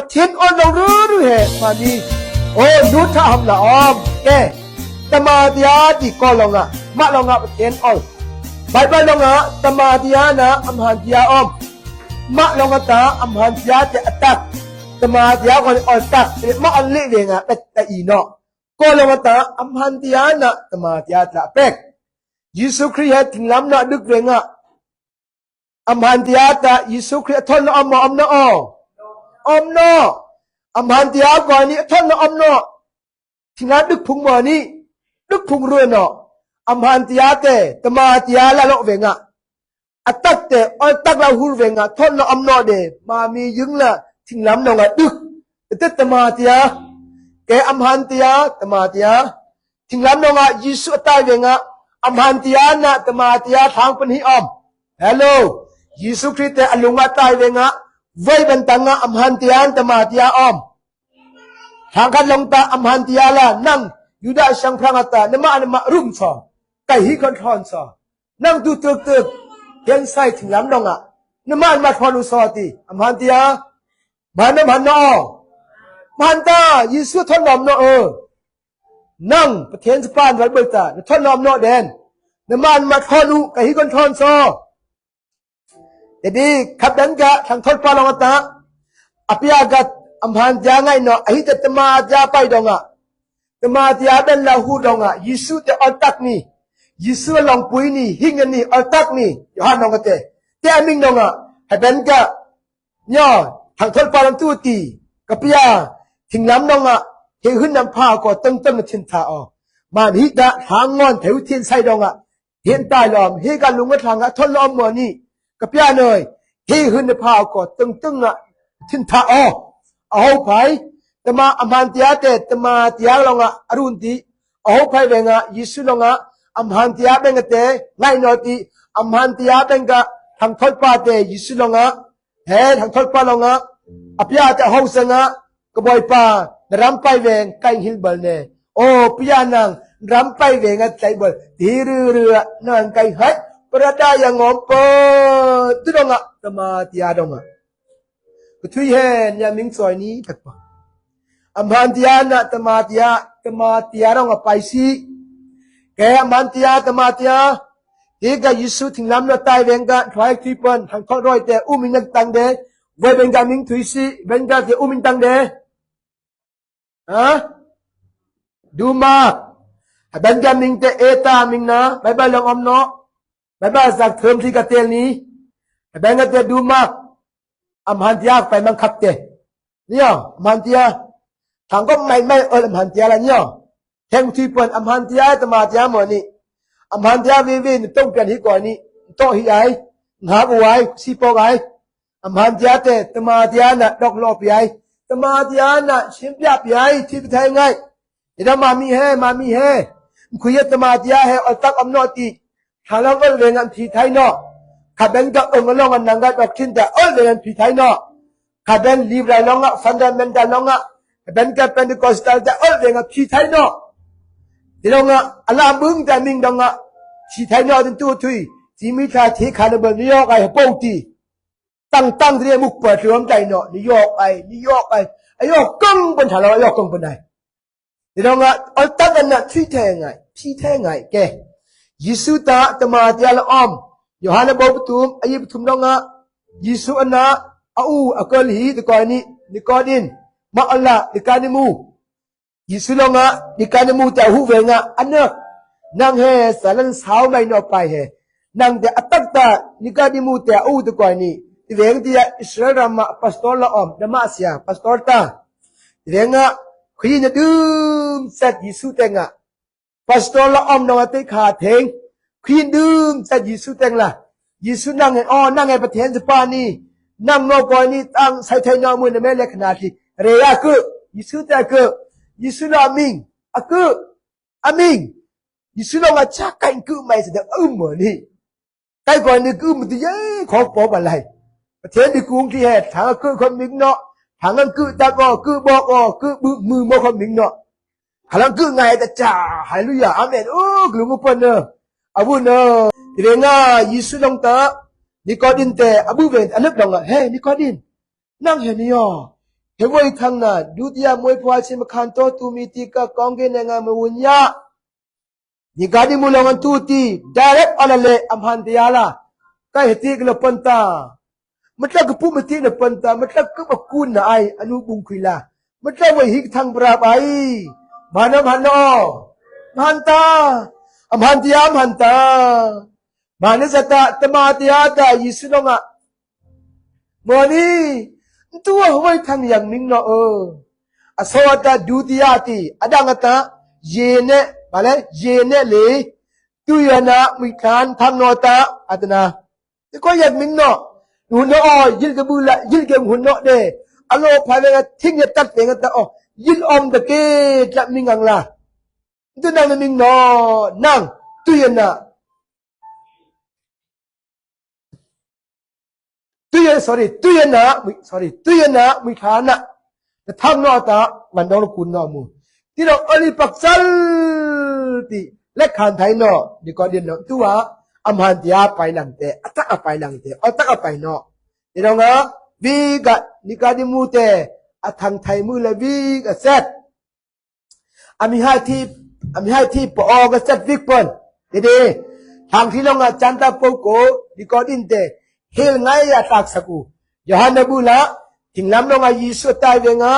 ประเทศอันเราเรื่อยเหตุมานี้โอ้นุทามละออมแกตมาติยาดีก็ลงอ่ะมาลงอ่ะประเทศอันไปไปลงอ่ะตมาติยานะอัมหันติยาออมมาลงอ่ะตาอัมหันติยาจะอัตักตมาติยาคนอัตักมาอันเล่เลยนะเป็นแต่อีนอก็ลงอ่ะตาอัมหันติยานะตมาติยาจะเป็กยิสุคริสต์ถึงล้ำนะดึกเรงอ่ะอัมหันติยาตายิสุคริสต์ทนละอมมาอมนะอ๋อ omno amhan ti agwani thon omno thinga duk phung mo ni duk phung ru no amhan ti ate tama ti ala lo venga atak te on tak la hur venga thon no omno de ma mi yung la thing lam no nga duk te tama ti a ke amhan ti a tama ti a thing lam no nga yesu atai venga amhan ti a na tama ti a thang pan hi om hello yesu christ te alunga tai venga เวบันตังอัมฮันติยานตมาติยาออมทางกันลงตาอัมฮันติยาละนั่งยูดาชังพระงตานมาอันมารุ่มซอไกฮิคอนทอนซอนั่งดูตึกตึกเด็นไซถึงลำดองอะนมาอันมาทอนุซอตีอัมฮันติยามานมันนอมันตายิสุทอนนอมนอเออนั่งประเทศสปานไว้เบิตานทอนนอมนอเดนนมาอันมาทอนุไกฮิคอนทอนซอ Jadi kadang ga thang thol pa long ta api aga amhan ja ngai no ahi te tama ja pai dong a tama ja ben la hu dong a Yesu te otak ni Yesu long pui ni hing ni otak ni Yohan dong te te aming dong a haben ga nyo thang thol pa long tu ti kapia thing lam dong a he hun nam pha ko tang tang thin tha o ma ni da hang ngon theu thin sai dong a hiện tại lòm he ga lung ga thang a thol lom mo ni กะเปียเนยฮีหึนพาวก็ตึงตึงอ่ะทินทาออเอาไปแต่มาอมันติยาเตแต่มาติยาลงอ่ะอรุณทีเอาไปเวงอ่ะยิสุลงอ่ะอมันติยาเป็นเตไงนอตีอมันติยาเปงกะทางทอดปาเตยิสุลงอ่ะเฮทางทอดปาลงอ่ะอภิยาจะเอาเสงอ่ะกบอยปานรำไปเวงไกหิลบลเนโอ้พิยานังรำไปเวงอ่ะใจบลทีเรือเรือนังไกหัดประดายังงอมปติดองะตมาตียาดองะก็ทุยห่งยามิงซอยนี้ถักปะอัมพันตียานะตมาตียาตมาตียาดองะไปสิแกอัมพันตียาตมาตียาทีกับยิสุถึงลำนาตายเวงกันถอยที่เปินทางข้อร้อย แต่อุ้มินตังเดไว้เวงกันมิงทุยซิเวงกันเสียอุ้มินตังเดอะดูมาเวงกันมิงเตเอตามิงนะไายบายลองอมเนาะไายบายจากเทอมที่กรเตียนนี้ Ben at du mak am hantia phải mang khắc tê. Nyo, am hantia. Thằng có mày mày ơi am hantia là nyo. Thằng thi phần am hantia ta mà tia mà ni. Am hantia vi vi tông cần hi gọi ni. To hi ai. Ngá bu ai, si po ai. Am hantia te ta mà tia na đọc lo pi ai. Ta mà tia na sim pia pi ai thi thay ngay. Ida mami he, mami he. Kuyết ta mà tia he ở tắc am nọ ti. Thằng nó vẫn về ngăn thi thay nọ. kadang ga ongolong an nanga da kinda all the pitai no kadang libra longa fundamental longa kadang ka pentecostal da all the pitai no dilonga ala bung da ming donga pitai no den tu tui ti mi tha thi khana ba new york ai pau ti tăng tăng thì mục bờ trường chạy nọ new york ai new york ai ai yo cưng bên thảo ai yo cưng bên này thì đâu ngạ ở tất cả là truy thề ngài truy thề ngài kệ Giêsu ta tama tia là om ยฮานะบอบตุมอายิบทุมดองะยิสุอันนาอาอูอักลฮีตะกอนี่นิกอดิน มาอัลลาดิกานิมูยิสุลองะดิกานิมูจะ่หูเวงะอันเนนางเฮสารันสาวไม่นอไปเฮนางแต่อัตักตานิกานิมูแต่อูตะกอนี่เวงที่อิสราเอลมาพัสตอลละอมดามาเซียพัสตอลตาเวงอ่ะคุยนดื่มเสร็จยิสุแตงะพัสตอลละอมนวัติคาเทงขีนดึงจากยิสุแตงละยิสุนั่งไงอ๋อนั่งไงประเทศสปานี่นั่งนอกอนี่ ตั้งใส่เทยนอมือในแม่เล็กขนาดที่ เรียกอยิสุแต่ก็ยิสุนามิงอะก็อามิง ยิสุนามาชักกันก็ไม่เสด็จอึมเหมือนนี่ไก่ก่อนนี่ก็มันจะเย้ของปอบอะไร ประเทศที่กรุงที่แห่ทางกอคนมิงเนาะทางนั้นก็ตากอก็บอกอ๋อก็มือมอคนมิงเนาะหลังก็ไงแต่จ่าหายลุยาอเมนโอ้ กลุ่มปนเนอะ Abu no. Dengar Yesu dong ta. Nikodin te Abu ben anak dong ah. Hey Nikodin. Nang he niyo. He woi thang na dutia moi phwa chi makhan to tu mi ti ka kongge ne nga mu nya. Ni gadi mu long tu ti direct ala le am han dia la. Ka he ti gla pon ta. Matlab ke pu mati ne pon ta. Matlab ke ku na ai anu bung khui la. Matlab woi hik thang bra bai. Mana mana. Mantap. အမှန်တရားမှန်တာမာနစတတမတရားတာယေရှုတော်ကမော်နီသူဟိုဝိုက်ထန်ယံမင်းနော်အသောတဒုတိယတိအဒငတယေနဲ့ဗာလဲယေနဲ့လေသူယနာမိခန်ထံနောတာအတနာဒီကိုယံမင်းနော်หนูน้อยิลกบูละยิลเกมหุ่นน้อเดอโลภายในทิ้งยตัดเองแต่อ๋อยิลอมตะเกจะมีงังละ de nang ning no nang tu yen na tu yen sorry tu yen na sorry tu yen na mi kha na the thang no ta man dong lu kun no mu ti dong ali pak sal ti le khan thai no ni ko din no tu wa am han ti a pai nang te atak a pai nang te atak a pai no ti dong a vi ga ni ka di mu te a thang thai mu le vi ga set ami ha ti อันให้ที่ปอก็จัดวิกเปนเด็ดทางที่ลงจันตาปโกดีกอดินเตเฮลไงยาตักสกูยาฮันบูละถึงลำลงอายิสุตายเวงะ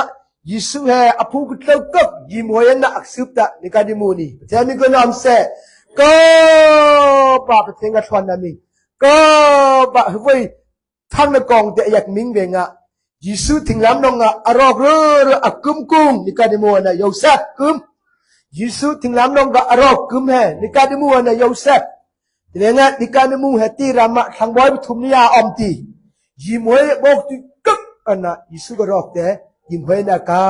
ยิสุเฮอภูกุตลกบยิมวยนักอักษุตะนิกาดิมูนีเทมีกนามเสก็ปราบเทงกัตวันนามิก็บะเฮ้ยทางนกองเตอยากมิงเวงะยิสุถึงลำลงอารอกเรืออักกุมกุงนิกาดิมูนะยาวสักกุม Giêsu thình lắm nong gạ rọc cúm hè ni ca đi mua này Joseph thì nên nghe ni ca đi mua hè ti ra mặt thằng boy thum ni à om ti gì mỗi bốc tu cực anh à Giêsu gạ rọc thế nhìn hơi na ca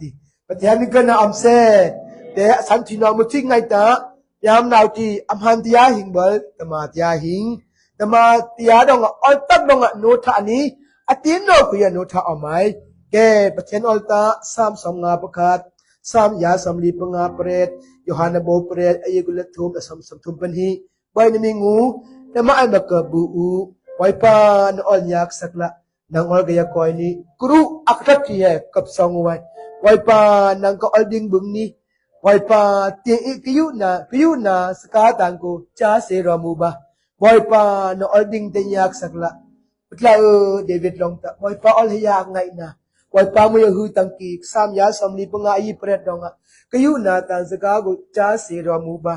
thì và thì anh gần om xe thế sẵn thì nó một chuyện ngay ta yam nào ti, âm han ti tia hình bờ tama tia hình tama tia dong on tắc dong no tha ni atin no kuya no tha omai ke pachen olta sam som nga pakhat ya samya samli panga pret yohana bo pret ayegula thum asam samthum hi, bai na mingu na maal makabu bai pa na ol yak sakla nang ol gaya koi ni kuru akrat ki hai kap song wai bai pa nang ko ol ding bung ni bai pa ti kiyu na kiyu na ska tang ko cha se ramu ba bai pa na ol ding te yak sakla Utla David Long ta bai pa ol hiya ngai na ကွယ်ပါမယဟုတံကီဆာမယာဆမ်လီပငါအီပရက်တောင်းကကယုနာတန်စကားကိုကြားစေတော်မူပါ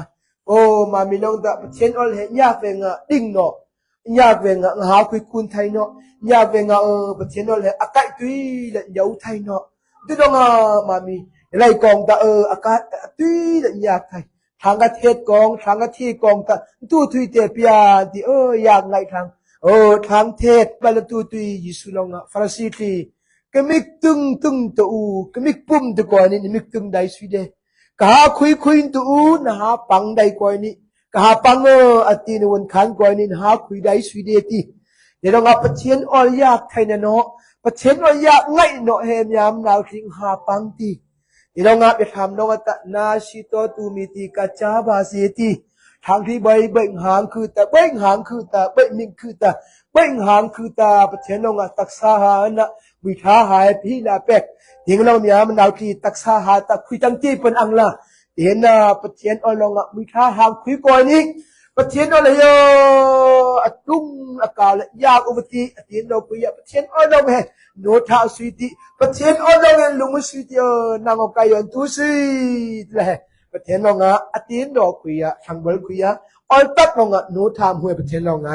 အိုမာမီလုံးတာပချင်းအော်ဟဲညဖေငါဒင်းနောညဖေငါငါခွိကွန်းထိုင်နောညဖေငါပချင်းအော်ဟဲအကိုက်တွီလေယောထိုင်နောဒီတော့ငါမာမီလိုက်ကองတာအကတွီလေညထိုင်ทางกระเทศกองทางกระที่กองตะตู้ทุยเตียปยาที่เอออยากไงทางโอ้ทางเทศไปละตู้ตุยยิสุลงอ่ะฟรสิตีก็มิกตึงตึงตัวก็มิกปุ่มตัวก่อนนี่มิกตึงได้สิเดกหาคุยคุยตัวอูนะฮะปังได้ก่อนนี่กหาปังเอออาทิตย์วันขันก่อนนี่ฮะคุยได้สิเดทีเดี๋ยวเราประเชียนออลยากใครเนาะประเชียนออลยากง่ายเนาะเฮมยามนาวทิ้งฮะปังทีเดี๋ยวเราไปทำน้องตะนาชิโตตูมิติกาจาบาเซตีทางที่ใบเบ่งหางคือตาเบ่งหางคือตาเบ่งมิงคือตาเบ่งหางคือตาประเชียนน้องตักซาฮานะวิชาหายพี่ลาเป็กยิงเราเนี่ยมันเอาที่ตักษาหาตักคุยตั้งที่เป็นอังละเห็นนะปะเทียนอลองอ่ะวิชาหาคุยก่อนนี้ปะเทียนอะไรอ่ะอตุ้งอากาศยากอุบัติปะเทียนเราไปอ่ะปะเทียนอลองเหโนท้าสุดที่ปะเทียนอลองเหลุงสุดที่นางกายยันทุสิแหละปะเทียนเราอ่ะอตีนเราคุยอ่ะทางบริคุยอ่ะอลตักเราอ่ะโนท้าหวยปะเทียนเราไง